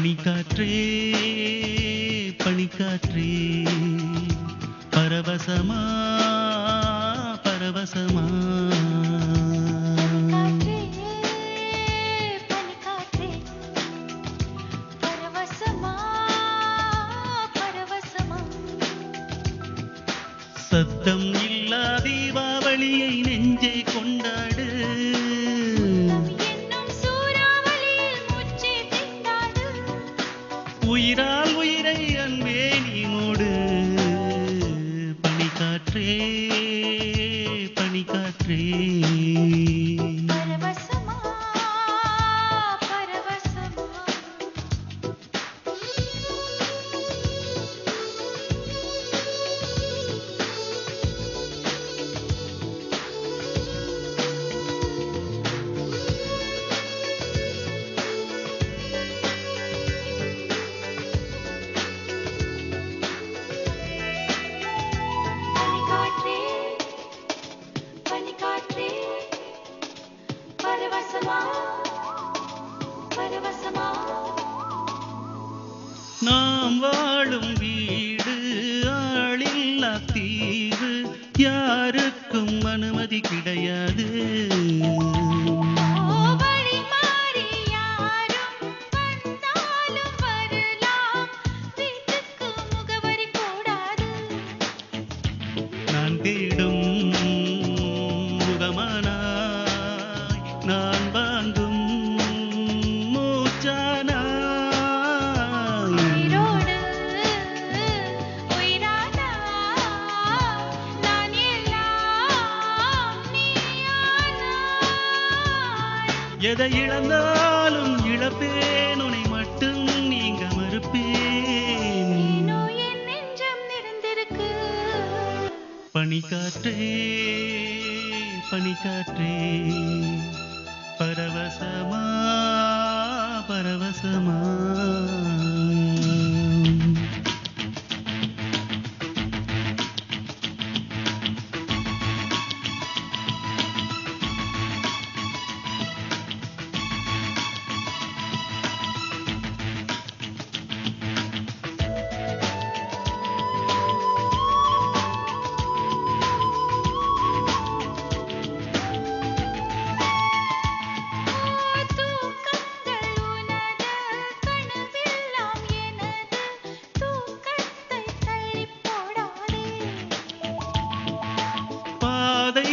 பனிக்காற்றே பனிக்காற்றே. பரவசமா பரவசமா. சத்தம் இல்லா தீபாவளியை நெஞ்சை கொண்டாடு. உயிரால் உயிரை அன்பே நீனோடு பனிக்காற்றே பனிக்காற்றே யாருக்கும் அனுமதி கிடையாது. எதை இழந்தாலும் இழப்பேன். உன்னை மட்டும் நீங்க மறுப்பேன். பனிக்காற்றே பனிக்காற்றே பரவசமா பரவசமா.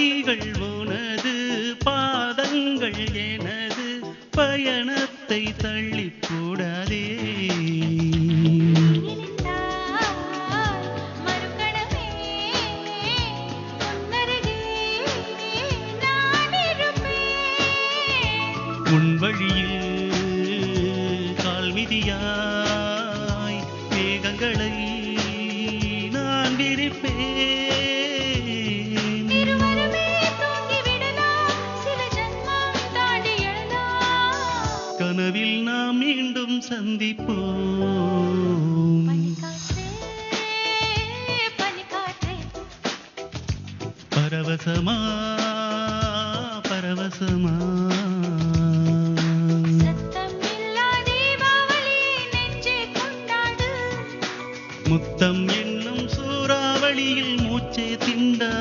பாதைகள் உனது பாதங்கள் எனது பயணத்தை தள்ளிக்கூடாதே உன் வழியில் கால்மிதியாய் மேகங்களை நான் விரிப்பேன். சந்திப்போம் பரவசமா பரவசமா. முத்தம் என்னும் சூறாவளியில் மூச்சே திண்டா